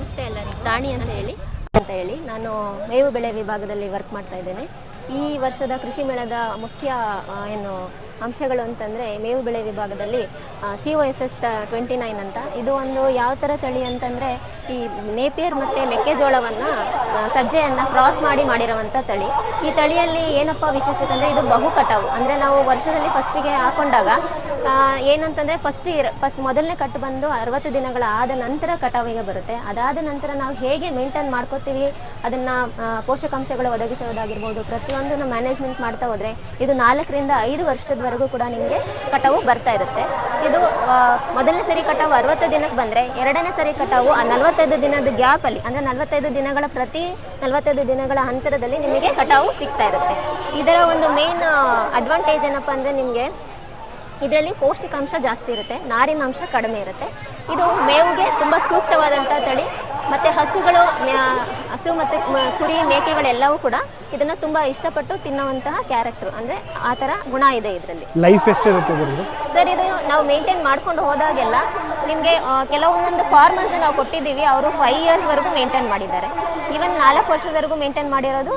ನಮಸ್ತೆ ಎಲ್ಲರಿಗೂ ರಾಣಿ ಅಂತ ಹೇಳಿ. ಅಂತ ಹೇಳಿ ನಾನು ಮೇವು ಬೆಳೆ ವಿಭಾಗದಲ್ಲಿ ವರ್ಕ್ ಮಾಡ್ತಾ ಇದ್ದೇನೆ. ಈ ವರ್ಷದ ಕೃಷಿ ಮೇಳದ ಮುಖ್ಯ ಏನು ಅಂಶಗಳು ಅಂತಂದರೆ ಮೇವು ಬೆಳೆ ವಿಭಾಗದಲ್ಲಿ C O F S twenty nine ಅಂತ. ಇದು ಒಂದು ಯಾವ ಥರ ತಳಿ ಅಂತಂದರೆ ಈ ನೇಪಿಯರ್ ಮತ್ತು ಮೆಕ್ಕೆಜೋಳವನ್ನು ಸಜ್ಜೆಯನ್ನು ಕ್ರಾಸ್ ಮಾಡಿ ಮಾಡಿರುವಂಥ ತಳಿ. ಈ ತಳಿಯಲ್ಲಿ ಏನಪ್ಪ ವಿಶೇಷತೆ ಅಂದರೆ ಇದು ಬಹು ಕಟಾವು ಅಂದರೆ ನಾವು ವರ್ಷದಲ್ಲಿ ಫಸ್ಟಿಗೆ ಹಾಕೊಂಡಾಗ ಏನಂತಂದರೆ ಫಸ್ಟ್ ಇಯರ್ ಫಸ್ಟ್ ಮೊದಲನೇ ಕಟ್ಟು ಬಂದು ಅರವತ್ತು ದಿನಗಳ ಆದ ನಂತರ ಕಟಾವಿಗೆ ಬರುತ್ತೆ. ಅದಾದ ನಂತರ ನಾವು ಹೇಗೆ ಮೇಂಟೈನ್ ಮಾಡ್ಕೋತೀವಿ, ಅದನ್ನು ಪೋಷಕಾಂಶಗಳು ಒದಗಿಸೋದಾಗಿರ್ಬೋದು, ಪ್ರತಿಯೊಂದನ್ನು ಮ್ಯಾನೇಜ್ಮೆಂಟ್ ಮಾಡ್ತಾ ಹೋದರೆ ಇದು ನಾಲ್ಕರಿಂದ ಐದು ವರ್ಷದವರೆಗೂ ಕೂಡ ನಿಮಗೆ ಕಟಾವು ಬರ್ತಾ ಇರುತ್ತೆ. ಇದು ಮೊದಲನೇ ಸರಿ ಕಟಾವು ಅರವತ್ತು ದಿನಕ್ಕೆ ಬಂದರೆ, ಎರಡನೇ ಸರಿ ಕಟಾವು ಆ ನಲವತ್ತೈದು ದಿನದ ಗ್ಯಾಪಲ್ಲಿ ಅಂದರೆ ನಲವತ್ತೈದು ದಿನಗಳ ಪ್ರತಿ ನಲವತ್ತೈದು ದಿನಗಳ ಅಂತರದಲ್ಲಿ ನಿಮಗೆ ಕಟಾವು ಸಿಗ್ತಾ ಇರುತ್ತೆ. ಇದರ ಒಂದು ಮೇನ್ ಅಡ್ವಾಂಟೇಜ್ ಏನಪ್ಪ ಅಂದರೆ ನಿಮಗೆ ಇದರಲ್ಲಿ ಪೌಷ್ಟಿಕಾಂಶ ಜಾಸ್ತಿ ಇರುತ್ತೆ ನಾರಿನಾಂಶ ಕಡಿಮೆ ಇರುತ್ತೆ. ಇದು ಮೇವಿಗೆ ತುಂಬ ಸೂಕ್ತವಾದಂಥ ತಳಿ. ಮತ್ತು ಹಸುಗಳು ಹಸು ಮತ್ತು ಕುರಿ ಮೇಕೆಗಳೆಲ್ಲವೂ ಕೂಡ ಇದನ್ನು ತುಂಬ ಇಷ್ಟಪಟ್ಟು ತಿನ್ನುವಂತಹ ಕ್ಯಾರೆಕ್ಟರ್ ಅಂದರೆ ಆ ಥರ ಗುಣ ಇದೆ ಇದರಲ್ಲಿ. ಲೈಫ್ ಎಷ್ಟಿರುತ್ತೆ ಸರ್ ಇದು ನಾವು ಮೇಂಟೈನ್ ಮಾಡ್ಕೊಂಡು ಹೋದಾಗೆಲ್ಲ ನಿಮಗೆ ಕೆಲವೊಂದೊಂದು ಫಾರ್ಮರ್ಸ್ ನಾವು ಕೊಟ್ಟಿದ್ದೀವಿ ಅವರು ಫೈವ್ ಇಯರ್ಸ್ವರೆಗೂ ಮೇಂಟೈನ್ ಮಾಡಿದ್ದಾರೆ. ಈವನ್ ನಾಲ್ಕು ವರ್ಷದವರೆಗೂ ಮೇಂಟೈನ್ ಮಾಡಿರೋದು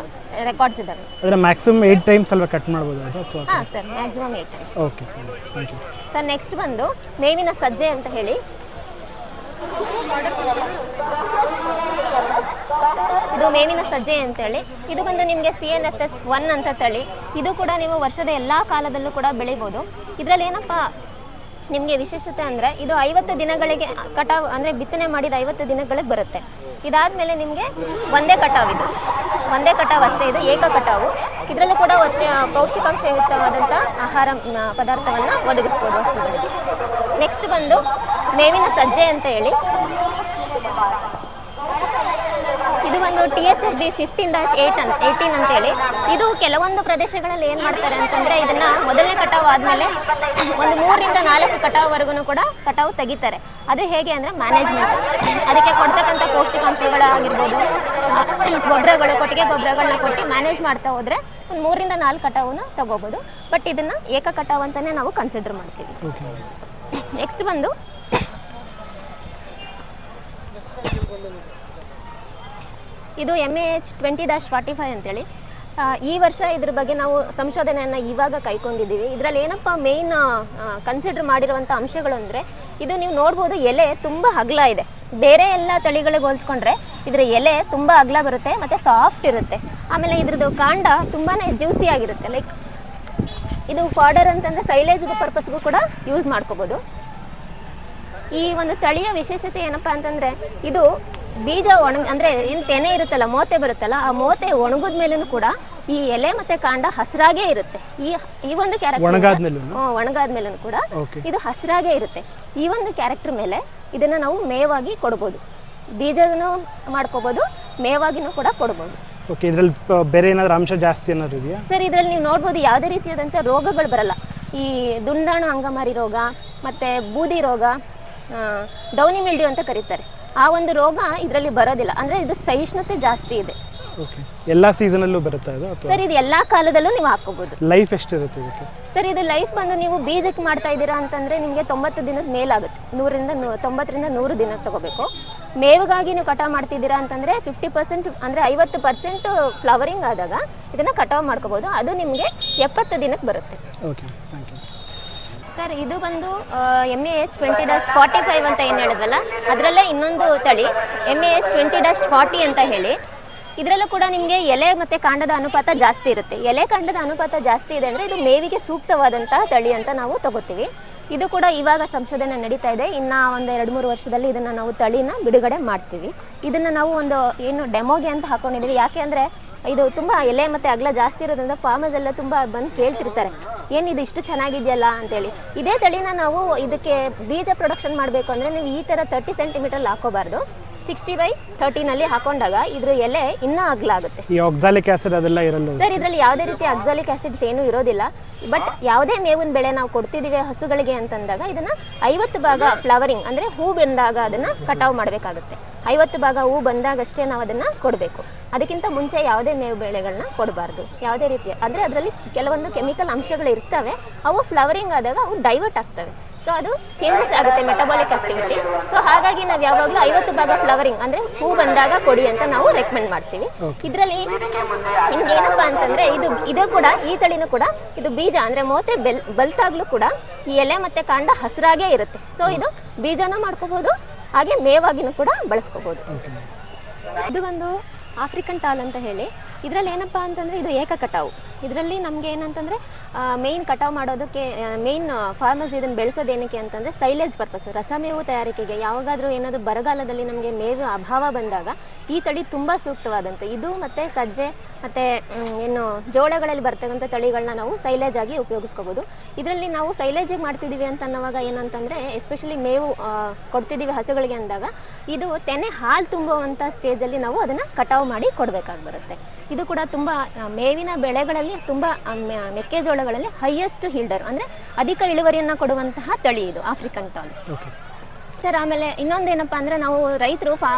ರೆಕಾರ್ಡ್ಸ್ ಇದ್ದಾರೆ ಅಂದರೆ ಮ್ಯಾಕ್ಸಿಮಮ್ ಏಯ್ಟ್ ಟೈಮ್ಸ್ ಅಲ್ವಾ ಕಟ್ ಮಾಡ್ಬೋದು ಹಾಂ sir maximum eight times okay sir thank you sir next ಬಂದು ಮೇವಿನ ಸಜ್ಜೆ ಅಂತ ಹೇಳಿ. ಇದು ಮೇವಿನ ಸಜ್ಜೆ ಅಂತೇಳಿ ಇದು ಬಂದು ನಿಮಗೆ C N F S one ಅಂತ ತಳಿ. ಇದು ಕೂಡ ನೀವು ವರ್ಷದ ಎಲ್ಲ ಕಾಲದಲ್ಲೂ ಕೂಡ ಬೆಳಿಬೋದು. ಇದರಲ್ಲಿ ಏನಪ್ಪ ನಿಮಗೆ ವಿಶೇಷತೆ ಅಂದರೆ ಇದು ಐವತ್ತು ದಿನಗಳಿಗೆ ಕಟಾವು, ಅಂದರೆ ಬಿತ್ತನೆ ಮಾಡಿದ ಐವತ್ತು ದಿನಗಳಿಗೆ ಬರುತ್ತೆ. ಇದಾದಮೇಲೆ ನಿಮಗೆ ಒಂದೇ ಕಟಾವು ಇದು. ಒಂದೇ ಕಟಾವು ಅಷ್ಟೇ ಇದು, ಏಕ ಕಟಾವು. ಇದರಲ್ಲೂ ಕೂಡ ಪೌಷ್ಟಿಕಾಂಶಯುಕ್ತವಾದಂಥ ಆಹಾರ ಪದಾರ್ಥವನ್ನು ಒದಗಿಸ್ಬೋದು ಹಸುಗಳಿಗೆ. ನೆಕ್ಸ್ಟ್ ಬಂದು ಮೇವಿನ ಸಜ್ಜೆ ಅಂತ ಹೇಳಿ. ಒಂದು T S F B fifteen dash eight ಅಂತ ಏಯ್ಟೀನ್ ಅಂತೇಳಿ. ಇದು ಕೆಲವೊಂದು ಪ್ರದೇಶಗಳಲ್ಲಿ ಏನು ಮಾಡ್ತಾರೆ ಅಂತಂದರೆ ಇದನ್ನು ಮೊದಲನೇ ಕಟಾವು ಆದಮೇಲೆ ಒಂದು ಮೂರರಿಂದ ನಾಲ್ಕು ಕಟಾವುವರೆಗೂ ಕೂಡ ಕಟಾವು ತೆಗಿತಾರೆ. ಅದು ಹೇಗೆ ಅಂದರೆ ಮ್ಯಾನೇಜ್ಮೆಂಟ್ ಅದಕ್ಕೆ ಕೊಡ್ತಕ್ಕಂಥ ಪೌಷ್ಟಿಕಾಂಶಗಳಾಗಿರ್ಬೋದು ಗೊಬ್ಬರಗಳು ಕೊಟ್ಟಿಗೆ ಗೊಬ್ಬರಗಳನ್ನ ಕೊಟ್ಟು ಮ್ಯಾನೇಜ್ ಮಾಡ್ತಾ ಹೋದರೆ ಒಂದು ಮೂರರಿಂದ ನಾಲ್ಕು ಕಟಾವನ್ನ ತಗೋಬೋದು. ಬಟ್ ಇದನ್ನು ಏಕ ಕಟಾವು ಅಂತಲೇ ನಾವು ಕನ್ಸಿಡರ್ ಮಾಡ್ತೀವಿ. ನೆಕ್ಸ್ಟ್ ಬಂದು ಇದು M A H twenty dash forty five ಅಂತೇಳಿ ಈ ವರ್ಷ ಇದ್ರ ಬಗ್ಗೆ ನಾವು ಸಂಶೋಧನೆಯನ್ನು ಇವಾಗ ಕೈಕೊಂಡಿದ್ದೀವಿ. ಇದರಲ್ಲಿ ಏನಪ್ಪ ಮೇಯ್ನ್ ಕನ್ಸಿಡರ್ ಮಾಡಿರುವಂಥ ಅಂಶಗಳು ಅಂದರೆ, ಇದು ನೀವು ನೋಡ್ಬೋದು ಎಲೆ ತುಂಬ ಅಗಲ ಇದೆ. ಬೇರೆ ಎಲ್ಲ ತಳಿಗಳಿಗೆ ಹೋಲಿಸ್ಕೊಂಡ್ರೆ ಇದರ ಎಲೆ ತುಂಬ ಅಗಲ ಬರುತ್ತೆ, ಮತ್ತು ಸಾಫ್ಟ್ ಇರುತ್ತೆ. ಆಮೇಲೆ ಇದ್ರದ್ದು ಕಾಂಡ ತುಂಬಾ ಜ್ಯೂಸಿ ಆಗಿರುತ್ತೆ. ಲೈಕ್ ಇದು ಫಾಡರ್ ಅಂತಂದರೆ ಸೈಲೇಜ್ಗೂ ಪರ್ಪಸ್ಗೂ ಕೂಡ ಯೂಸ್ ಮಾಡ್ಕೋಬೋದು. ಈ ಒಂದು ತಳಿಯ ವಿಶೇಷತೆ ಏನಪ್ಪ ಅಂತಂದರೆ, ಇದು ಬೀಜ ಒಣಗ ಅಂದರೆ ಏನು ತೆನೆ ಇರುತ್ತಲ್ಲ ಮೋತೆ ಬರುತ್ತಲ್ಲ ಆ ಮೋತೆ ಒಣಗಿದ ಮೇಲೂ ಕೂಡ ಈ ಎಲೆ ಮತ್ತೆ ಕಾಂಡ ಹಸಿರಾಗೇ ಇರುತ್ತೆ. ಈ ಈ ಒಂದು ಕ್ಯಾರೆಕ್ಟರ್ ಒಣಗಾದ ಮೇಲೂ ಕೂಡ ಇದು ಹಸಿರಾಗೇ ಇರುತ್ತೆ. ಈ ಒಂದು ಕ್ಯಾರೆಕ್ಟರ್ ಮೇಲೆ ಇದನ್ನು ನಾವು ಮೇವಾಗಿ ಕೊಡ್ಬೋದು. ಬೀಜನೂ ಮಾಡ್ಕೋಬೋದು ಮೇವಾಗಿನೂ ಕೂಡ ಕೊಡ್ಬೋದು. ಓಕೆ ಇದರಲ್ಲಿ ಬೇರೆ ಏನಾದರೂ ಅಂಶ ಜಾಸ್ತಿ ಏನಾದರೂ ಇದೆಯಾ? ಸರ್ ಇದರಲ್ಲಿ ನೀವು ನೋಡ್ಬೋದು ಯಾವುದೇ ರೀತಿಯಾದಂಥ ರೋಗಗಳು ಬರಲ್ಲ. ಈ ದುಂಡಾಣು ಅಂಗಮಾರಿ ರೋಗ ಮತ್ತು ಬೂದಿ ರೋಗ ಡೌನಿ ಮಿಲ್ಡ್ಯೂ ಅಂತ ಕರೀತಾರೆ. ಆ ಒಂದು ರೋಗ ಇದರಲ್ಲಿ ಬರೋದಿಲ್ಲ. ಅಂದರೆ ಇದು ಸಹಿಷ್ಣುತೆ ಜಾಸ್ತಿ ಇದೆ. ಓಕೆ ಸೀಸನ್ ಅಲ್ಲೂ ಬರುತ್ತಾ ಇದು ಸರ್ ಇದು ಎಲ್ಲ ಕಾಲದಲ್ಲೂ ನೀವು ಹಾಕೋಬಹುದು ಲೈಫ್ ಎಷ್ಟಿರುತ್ತೆ ಇದಕ್ಕೆ? ಸರ್ ಇದು ಲೈಫ್ ಬಂದು ನೀವು ಬೀಜಕ್ಕೆ ಮಾಡ್ತಾ ಇದ್ದೀರಾ ಅಂತಂದರೆ ನಿಮಗೆ ತೊಂಬತ್ತು ದಿನದ ಮೇಲಾಗುತ್ತೆ. ನೂರಿಂದ ನೂ ತೊಂಬತ್ತರಿಂದ ನೂರು ದಿನ ತಗೋಬೇಕು. ಮೇವಿಗಾಗಿ ನೀವು ಕಟಾವು ಮಾಡ್ತಿದ್ದೀರಾ ಅಂತಂದರೆ ಫಿಫ್ಟಿ ಪರ್ಸೆಂಟ್ ಅಂದರೆ ಐವತ್ತು ಪರ್ಸೆಂಟ್ ಫ್ಲವರಿಂಗ್ ಆದಾಗ ಇದನ್ನು ಕಟಾವು ಮಾಡ್ಕೋಬೋದು. ಅದು ನಿಮಗೆ ಎಪ್ಪತ್ತು ದಿನಕ್ಕೆ ಬರುತ್ತೆ. ಓಕೆ ಥ್ಯಾಂಕ್ ಯು ಸರ್, ಇದು ಬಂದು M A H twenty dash forty five ಅಂತ ಏನು ಹೇಳಿದ್ವಲ್ಲ? ಅದರಲ್ಲೇ ಇನ್ನೊಂದು ತಳಿ M A H twenty dash forty ಅಂತ ಹೇಳಿ. ಇದರಲ್ಲೂ ಕೂಡ ನಿಮಗೆ ಎಲೆ ಮತ್ತು ಕಾಂಡದ ಅನುಪಾತ ಜಾಸ್ತಿ ಇರುತ್ತೆ. ಎಲೆ ಕಾಂಡದ ಅನುಪಾತ ಜಾಸ್ತಿ ಇದೆ ಅಂದರೆ ಇದು ಮೇವಿಗೆ ಸೂಕ್ತವಾದಂತಹ ತಳಿ ಅಂತ ನಾವು ತಗೋತೀವಿ. ಇದು ಕೂಡ ಇವಾಗ ಸಂಶೋಧನೆ ನಡೀತಾ ಇದೆ. ಇನ್ನು ಒಂದು ಎರಡು ಮೂರು ವರ್ಷದಲ್ಲಿ ಇದನ್ನು ನಾವು ತಳಿನ ಬಿಡುಗಡೆ ಮಾಡ್ತೀವಿ. ಇದನ್ನು ನಾವು ಒಂದು, ಏನು, ಡೆಮೋಗೆ ಅಂತ ಹಾಕೊಂಡಿದ್ದೀವಿ. ಯಾಕೆ ಅಂದರೆ ಇದು ತುಂಬ ಎಲೆ ಮತ್ತು ಅಗಲ ಜಾಸ್ತಿ ಇರೋದ್ರಿಂದ ಫಾರ್ಮರ್ಸ್ ಎಲ್ಲ ತುಂಬ ಬಂದು ಕೇಳ್ತಿರ್ತಾರೆ. ಏನು ಇಷ್ಟು ಚೆನ್ನಾಗಿದೆಯಲ್ಲ ಅಂತೇಳಿ. ಇದೇ ತಳಿನ ನಾವು ಇದಕ್ಕೆ ಬೀಜ ಪ್ರೊಡಕ್ಷನ್ ಮಾಡಬೇಕು ಅಂದರೆ ನೀವು ಈ ಥರ ತರ್ಟಿ ಸೆಂಟಿಮೀಟ್ರಲ್ಲಿ ಹಾಕೋಬಾರ್ದು. ಸಿಕ್ಸ್ಟಿ ಬೈ ತರ್ಟಿನಲ್ಲಿ ಹಾಕೊಂಡಾಗ ಇದ್ರ ಎಲೆ ಇನ್ನೂ ಅಗಲ ಆಗುತ್ತೆ ಈ ಆಕ್ಸಾಲಿಕ್ ಆಸಿಡ್ ಅದೆಲ್ಲ ಇರಲ್ಲ ಸರ್ ಇದರಲ್ಲಿ ಯಾವುದೇ ರೀತಿ ಅಕ್ಸಾಲಿಕ್ ಆಸಿಡ್ಸ್ ಏನೂ ಇರೋದಿಲ್ಲ. ಬಟ್ ಯಾವುದೇ ಮೇವಿನ ಬೆಳೆ ನಾವು ಕೊಡ್ತಿದ್ದೀವಿ ಹಸುಗಳಿಗೆ ಅಂತಂದಾಗ ಇದನ್ನ ಐವತ್ತು ಭಾಗ ಫ್ಲವರಿಂಗ್ ಅಂದ್ರೆ ಹೂ ಬಂದಾಗ ಅದನ್ನ ಕಟಾವ್ ಮಾಡಬೇಕಾಗುತ್ತೆ. ಐವತ್ತು ಭಾಗ ಹೂ ಬಂದಾಗಷ್ಟೇ ನಾವು ಅದನ್ನ ಕೊಡಬೇಕು. ಅದಕ್ಕಿಂತ ಮುಂಚೆ ಯಾವುದೇ ಮೇವು ಬೆಳೆಗಳನ್ನ ಕೊಡಬಾರ್ದು. ಯಾವುದೇ ರೀತಿಯ ಅಂದ್ರೆ ಅದರಲ್ಲಿ ಕೆಲವೊಂದು ಕೆಮಿಕಲ್ ಅಂಶಗಳು ಇರ್ತವೆ. ಅವು ಫ್ಲವರಿಂಗ್ ಆದಾಗ ಅವು ಡೈವರ್ಟ್ ಆಗ್ತವೆ. ಸೊ ಅದು ಚೇಂಜಸ್ ಆಗುತ್ತೆ ಮೆಟಬಾಲಿಕ್ ಆಕ್ಟಿವಿಟಿ ಸೊ ಹಾಗಾಗಿ ನಾವು ಯಾವಾಗಲೂ ಐವತ್ತು ಭಾಗ ಫ್ಲವರಿಂಗ್ ಅಂದ್ರೆ ಹೂ ಬಂದಾಗ ಕೊಡಿ ಅಂತ ನಾವು ರೆಕಮೆಂಡ್ ಮಾಡ್ತೀವಿ. ಇದರಲ್ಲಿ ನಿಮ್ಗೆ ಏನಪ್ಪ ಅಂತಂದ್ರೆ ಇದು ಇದು ಕೂಡ ಈ ತಳಿನೂ ಕೂಡ ಇದು ಬೀಜ ಅಂದ್ರೆ ಮೋತೆ ಬೆಲ್ ಬಲ್ತಾಗ್ಲೂ ಕೂಡ ಈ ಎಲೆ ಮತ್ತೆ ಕಾಂಡ ಹಸಿರಾಗೇ ಇರುತ್ತೆ. ಸೊ ಇದು ಬೀಜನೂ ಮಾಡ್ಕೋಬಹುದು ಹಾಗೆ ಮೇವಾಗಿನೂ ಕೂಡ ಬಳಸ್ಕೋಬಹುದು ಇದು ಒಂದು ಆಫ್ರಿಕನ್ ಟಾಲ್ ಅಂತ ಹೇಳಿ. ಇದರಲ್ಲಿ ಏನಪ್ಪಾ ಅಂತಂದ್ರೆ ಇದು ಏಕ ಕಟಾವು ಇದರಲ್ಲಿ ನಮಗೆ ಏನಂತಂದರೆ ಮೇಯ್ನ್ ಕಟಾವು ಮಾಡೋದಕ್ಕೆ ಮೇಯ್ನ್ ಫಾರ್ಮರ್ಸ್ ಇದನ್ನು ಬೆಳೆಸೋದೇನಕ್ಕೆ ಅಂತಂದರೆ ಸೈಲೇಜ್ ಪರ್ಪಸ್ ರಸಮೇವು ತಯಾರಿಕೆಗೆ. ಯಾವಾಗಾದರೂ ಏನಾದರೂ ಬರಗಾಲದಲ್ಲಿ ನಮಗೆ ಮೇವು ಅಭಾವ ಬಂದಾಗ ಈ ತಳಿ ತುಂಬ ಸೂಕ್ತವಾದಂಥ ಇದು ಮತ್ತು ಸಜ್ಜೆ, ಮತ್ತು ಏನು ಜೋಳಗಳಲ್ಲಿ ಬರ್ತಕ್ಕಂಥ ತಳಿಗಳನ್ನ ನಾವು ಸೈಲೇಜ್ ಆಗಿ ಉಪಯೋಗಿಸ್ಕೋಬೋದು. ಇದರಲ್ಲಿ ನಾವು ಸೈಲೇಜಿಗೆ ಮಾಡ್ತಿದ್ದೀವಿ ಅಂತ ಅನ್ನೋವಾಗ ಏನಂತಂದರೆ ಎಸ್ಪೆಷಲಿ ಮೇವು ಕೊಡ್ತಿದ್ದೀವಿ ಹಸುಗಳಿಗೆ ಅಂದಾಗ, ಇದು ತೆನೆ ಹಾಲು ತುಂಬುವಂಥ ಸ್ಟೇಜಲ್ಲಿ ನಾವು ಅದನ್ನು ಕಟಾವು ಮಾಡಿ ಕೊಡಬೇಕಾಗಿ ಬರುತ್ತೆ. ಇದು ಕೂಡ ತುಂಬ ಮೇವಿನ ಬೆಳೆಗಳಲ್ಲಿ ತುಂಬ ಮೆಕ್ಕೆಜೋಳಗಳಲ್ಲಿ ಹೈಯೆಸ್ಟ್ ಹೀಲ್ಡರ್ ಅಂದರೆ ಅಧಿಕ ಇಳುವರಿಯನ್ನು ಕೊಡುವಂತಹ ತಳಿ ಇದು ಆಫ್ರಿಕನ್ ಟಾಲ್ ಸರ್ ಆಮೇಲೆ ಇನ್ನೊಂದೇನಪ್ಪ ಅಂದ್ರೆ ನಾವು ರೈತರು ಫಾ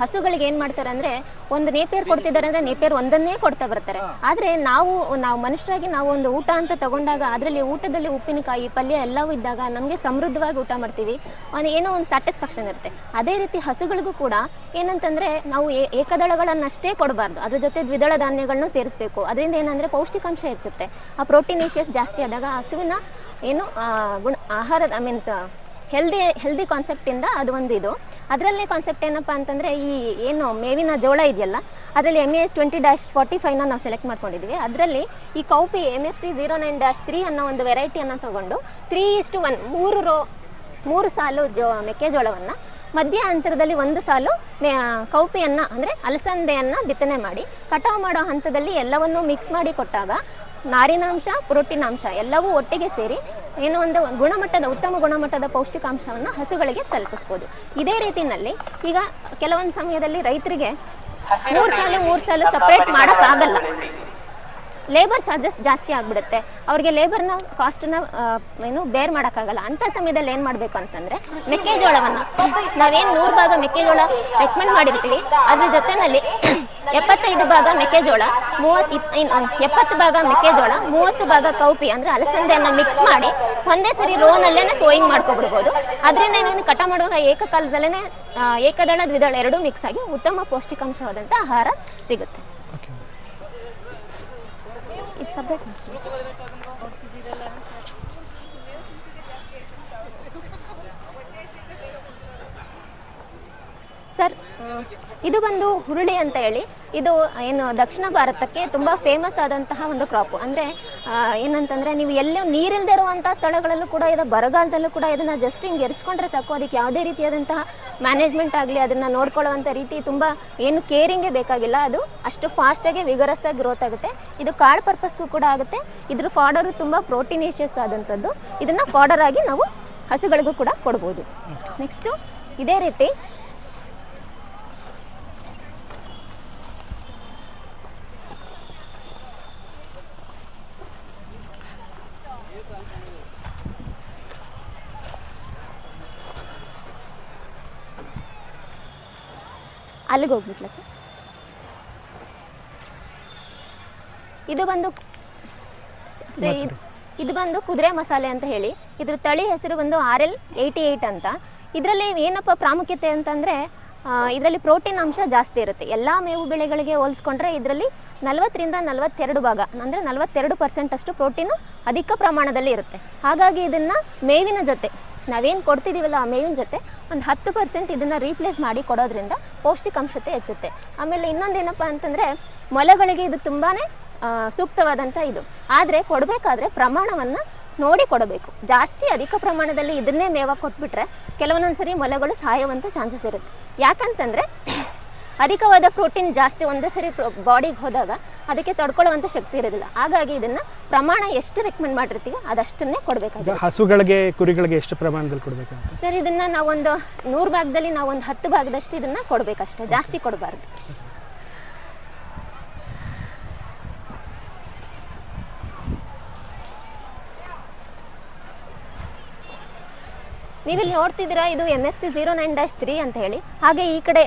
ಹಸುಗಳಿಗೆ ಏನು ಮಾಡ್ತಾರೆ ಅಂದ್ರೆ ಒಂದು ನೇಪಿಯರ್ ಕೊಡ್ತಿದ್ದಾರೆ ಅಂದ್ರೆ ನೇಪಿಯರ್ ಒಂದನ್ನೇ ಕೊಡ್ತಾ ಬರ್ತಾರೆ. ಆದ್ರೆ ನಾವು ನಾವು ಮನುಷ್ಯರಾಗಿ ನಾವು ಒಂದು ಊಟ ಅಂತ ತಗೊಂಡಾಗ ಅದರಲ್ಲಿ ಊಟದಲ್ಲಿ ಉಪ್ಪಿನಕಾಯಿ ಪಲ್ಯ ಎಲ್ಲವೂ ಇದ್ದಾಗ ನಮಗೆ ಸಮೃದ್ಧವಾಗಿ ಊಟ ಮಾಡ್ತೀವಿ. ಒಂದು ಏನೋ ಒಂದು ಸ್ಯಾಟಿಸ್ಫ್ಯಾಕ್ಷನ್ ಇರುತ್ತೆ. ಅದೇ ರೀತಿ ಹಸುಗಳಿಗೂ ಕೂಡ ಏನಂತಂದ್ರೆ ನಾವು ಏಕದಳಗಳನ್ನಷ್ಟೇ ಕೊಡಬಾರ್ದು. ಅದ್ರ ಜೊತೆ ದ್ವಿದಳ ಧಾನ್ಯಗಳನ್ನ ಸೇರಿಸಬೇಕು. ಅದರಿಂದ ಏನಂದ್ರೆ ಪೌಷ್ಟಿಕಾಂಶ ಹೆಚ್ಚುತ್ತೆ. ಆ ಪ್ರೋಟೀನ್ ಏಷಿಯಸ್ ಜಾಸ್ತಿ ಆದಾಗ ಹಸುವಿನ ಏನು ಗುಣ ಆಹಾರದ ಐ ಮೀನ್ಸ್ ಹೆಲ್ದಿ ಹೆಲ್ದಿ ಕಾನ್ಸೆಪ್ಟಿಂದ ಅದು ಒಂದು ಇದು. ಅದರಲ್ಲೇ ಕಾನ್ಸೆಪ್ಟ್ ಏನಪ್ಪ ಅಂತಂದರೆ ಈ ಏನು ಮೇವಿನ ಜೋಳ ಇದೆಯಲ್ಲ, ಅದರಲ್ಲಿ M S twenty dash forty ಫೈವ್ನ ನಾವು ಸೆಲೆಕ್ಟ್ ಮಾಡ್ಕೊಂಡಿದ್ದೀವಿ ಅದರಲ್ಲಿ ಈ cowpea M F C zero nine dash three ಅನ್ನೋ ಒಂದು ವೆರೈಟಿಯನ್ನು ತಗೊಂಡು ತ್ರೀ ಇಷ್ಟು ಒನ್ ಮೂರು ರೋ, ಮೂರು ಸಾಲು ಜೋ, ಮೆಕ್ಕೆಜೋಳವನ್ನು ಮಧ್ಯ ಅಂತರದಲ್ಲಿ ಒಂದು ಸಾಲು ಕೌಪಿಯನ್ನ ಕೌಪಿಯನ್ನು ಅಂದರೆ ಅಲಸಂದೆಯನ್ನು ಬಿತ್ತನೆ ಮಾಡಿ, ಕಟಾವು ಮಾಡೋ ಹಂತದಲ್ಲಿ ಎಲ್ಲವನ್ನೂ ಮಿಕ್ಸ್ ಮಾಡಿ ಕೊಟ್ಟಾಗ ನಾರಿನಾಂಶ, ಪ್ರೋಟೀನಾಂಶ ಎಲ್ಲವೂ ಒಟ್ಟಿಗೆ ಸೇರಿ ಏನು ಒಂದು ಗುಣಮಟ್ಟದ, ಉತ್ತಮ ಗುಣಮಟ್ಟದ ಪೌಷ್ಟಿಕಾಂಶವನ್ನು ಹಸುಗಳಿಗೆ ತಲುಪಿಸ್ಬೋದು. ಇದೇ ರೀತಿಯಲ್ಲಿ ಈಗ ಕೆಲವೊಂದು ಸಮಯದಲ್ಲಿ ರೈತರಿಗೆ ಮೂರು ಸಾಲು ಮೂರು ಸಾಲು ಸಪ್ರೇಟ್ ಮಾಡೋಕ್ಕಾಗಲ್ಲ. ಲೇಬರ್ ಚಾರ್ಜಸ್ ಜಾಸ್ತಿ ಆಗಿಬಿಡುತ್ತೆ. ಅವ್ರಿಗೆ ಲೇಬರ್ನ ಕಾಸ್ಟನ್ನ ಏನು ಬೇರ್ ಮಾಡೋಕ್ಕಾಗಲ್ಲ. ಅಂಥ ಸಮಯದಲ್ಲಿ ಏನು ಮಾಡಬೇಕು ಅಂತಂದರೆ ಮೆಕ್ಕೆಜೋಳವನ್ನು. ನಾವೇನು ನೂರು ಭಾಗ ಮೆಕ್ಕೆಜೋಳ ರೆಕಮೆಂಡ್ ಮಾಡಿರ್ತೀವಿ. ಅದ್ರ ಜೊತೆಯಲ್ಲಿ ಎಪ್ಪತ್ತೈದು ಭಾಗ ಮೆಕ್ಕೆಜೋಳ ಇನ್- ಎಪ್ಪತ್ತು ಭಾಗ ಮೆಕ್ಕೆಜೋಳ ಮೂವತ್ತು ಭಾಗ ಕೌಪಿ ಅಂದರೆ ಅಲಸಂದೆಯನ್ನು ಮಿಕ್ಸ್ ಮಾಡಿ ಒಂದೇ ಸರಿ ರೋನಲ್ಲೇ ಸೋಯಿಂಗ್ ಮಾಡ್ಕೊಬಿಡ್ಬೋದು. ಅದರಿಂದ ಏನೇನು ಕಟ ಮಾಡುವಾಗ ಏಕಕಾಲದಲ್ಲೇ ಏಕದಳ ದ್ವಿದಳ ಎರಡೂ ಮಿಕ್ಸ್ ಆಗಿ ಉತ್ತಮ ಪೌಷ್ಟಿಕಾಂಶವಾದಂಥ ಆಹಾರ ಸಿಗುತ್ತೆ. ಇದು ಸಪ್ರೇಟ್ ಸರ್ ಇದು ಬಂದು ಹುರುಳಿ ಅಂತ ಹೇಳಿ. ಇದು ಏನು ದಕ್ಷಿಣ ಭಾರತಕ್ಕೆ ತುಂಬ ಫೇಮಸ್ ಆದಂತಹ ಒಂದು ಕ್ರಾಪು ಅಂದರೆ ಏನಂತಂದರೆ ನೀವು ಎಲ್ಲೂ ನೀರಿಲ್ಲದೆ ಇರುವಂಥ ಸ್ಥಳಗಳಲ್ಲೂ ಕೂಡ ಇದು ಬರಗಾಲದಲ್ಲೂ ಕೂಡ ಇದನ್ನು ಜಸ್ಟ್ ಹಿಂಗೆ ಎರ್ಚ್ಕೊಂಡ್ರೆ ಸಾಕು. ಅದಕ್ಕೆ ಯಾವುದೇ ರೀತಿಯಾದಂತಹ ಮ್ಯಾನೇಜ್ಮೆಂಟ್ ಆಗಲಿ ಅದನ್ನು ನೋಡ್ಕೊಳ್ಳುವಂಥ ರೀತಿ ತುಂಬ ಏನು ಕೇರಿಂಗೇ ಬೇಕಾಗಿಲ್ಲ. ಅದು ಅಷ್ಟು ಫಾಸ್ಟಾಗಿ ವಿಗರಸ್ ಆಗಿ ಗ್ರೋತ್ ಆಗುತ್ತೆ. ಇದು ಕಾಳು ಪರ್ಪಸ್ಗೂ ಕೂಡ ಆಗುತ್ತೆ. ಇದ್ರ ಫಾಡರು ತುಂಬ ಪ್ರೋಟೀನೇಷಿಯಸ್ ಆದಂಥದ್ದು. ಇದನ್ನು ಫಾಡರ್ ಆಗಿ ನಾವು ಹಸುಗಳಿಗೂ ಕೂಡ ಕೊಡ್ಬೋದು. ನೆಕ್ಸ್ಟು ಇದೇ ರೀತಿ ಅಲ್ಲಿಗೆ ಹೋಗ್ಬಿಟ್ಲ ಸರ್. ಇದು ಬಂದು ಇದು ಬಂದು ಕುದುರೆ ಮಸಾಲೆ ಅಂತ ಹೇಳಿ ಇದ್ರ ತಳಿ ಹೆಸರು ಬಂದು ಆರ್ ಎಲ್ ಏಯ್ಟಿ ಏಯ್ಟ್ ಅಂತ. ಇದರಲ್ಲಿ ಏನಪ್ಪ ಪ್ರಾಮುಖ್ಯತೆ ಅಂತಂದರೆ ಇದರಲ್ಲಿ ಪ್ರೋಟೀನ್ ಅಂಶ ಜಾಸ್ತಿ ಇರುತ್ತೆ. ಎಲ್ಲ ಮೇವು ಬೆಳೆಗಳಿಗೆ ಹೋಲಿಸ್ಕೊಂಡ್ರೆ ಇದರಲ್ಲಿ ನಲವತ್ತರಿಂದ ನಲವತ್ತೆರಡು ಭಾಗ ಅಂದರೆ ನಲವತ್ತೆರಡು ಪರ್ಸೆಂಟಷ್ಟು ಪ್ರೋಟೀನು ಅಧಿಕ ಪ್ರಮಾಣದಲ್ಲಿ ಇರುತ್ತೆ. ಹಾಗಾಗಿ ಇದನ್ನು ಮೇವಿನ ಜೊತೆ ನಾವೇನು ಕೊಡ್ತಿದ್ದೀವಲ್ಲ ಆ ಮೇವಿನ ಜೊತೆ, ಒಂದು ಹತ್ತು ಪರ್ಸೆಂಟ್ ಇದನ್ನು ರೀಪ್ಲೇಸ್ ಮಾಡಿ ಕೊಡೋದ್ರಿಂದ ಪೌಷ್ಟಿಕಾಂಶತೆ ಹೆಚ್ಚುತ್ತೆ. ಆಮೇಲೆ ಇನ್ನೊಂದೇನಪ್ಪ ಅಂತಂದರೆ, ಮೊಲಗಳಿಗೆ ಇದು ತುಂಬಾ ಸೂಕ್ತವಾದಂಥ ಇದು. ಆದರೆ ಕೊಡಬೇಕಾದ್ರೆ ಪ್ರಮಾಣವನ್ನು ನೋಡಿ ಕೊಡಬೇಕು. ಜಾಸ್ತಿ ಅಧಿಕ ಪ್ರಮಾಣದಲ್ಲಿ ಇದನ್ನೇ ಮೇವ ಕೊಟ್ಬಿಟ್ರೆ ಕೆಲವೊಂದೊಂದು ಸರಿ ಮೊಲೆಗಳು ಸಾಯುವಂಥ ಚಾನ್ಸಸ್ ಇರುತ್ತೆ. ಯಾಕಂತಂದರೆ ಅಧಿಕವಾದ ಪ್ರೋಟೀನ್ ಜಾಸ್ತಿ ಒಂದೇ ಸರಿ ಬಾಡಿಗೆ ಹೋದಾಗ ಅದಕ್ಕೆ ತಡ್ಕೊಳ್ಳುವಂಥ ಶಕ್ತಿ ಇರೋದಿಲ್ಲ. ಹಾಗಾಗಿ ಇದನ್ನು ಪ್ರಮಾಣ ಎಷ್ಟು ರೆಕಮೆಂಡ್ ಮಾಡಿರ್ತೀವಿ ಅದಷ್ಟನ್ನೇ ಕೊಡಬೇಕಾಗುತ್ತೆ ಈಗ ಹಸುಗಳಿಗೆ ಕುರಿಗಳಿಗೆ ಎಷ್ಟು ಪ್ರಮಾಣದಲ್ಲಿ ಕೊಡಬೇಕು ಸರ್ ಇದನ್ನು ನಾವೊಂದು ನೂರು ಭಾಗದಲ್ಲಿ ನಾವು ಒಂದು ಹತ್ತು ಭಾಗದಷ್ಟು ಇದನ್ನು ಕೊಡಬೇಕಷ್ಟೇ. ಜಾಸ್ತಿ ಕೊಡಬಾರ್ದು. ನೀವಿಲ್ಲಿ ನೋಡ್ತಿದ್ದೀರಾ ಇದು M F C zero nine dash three ಅಂತ ಹೇಳಿ. ಹಾಗೆ ಈ ಕಡೆ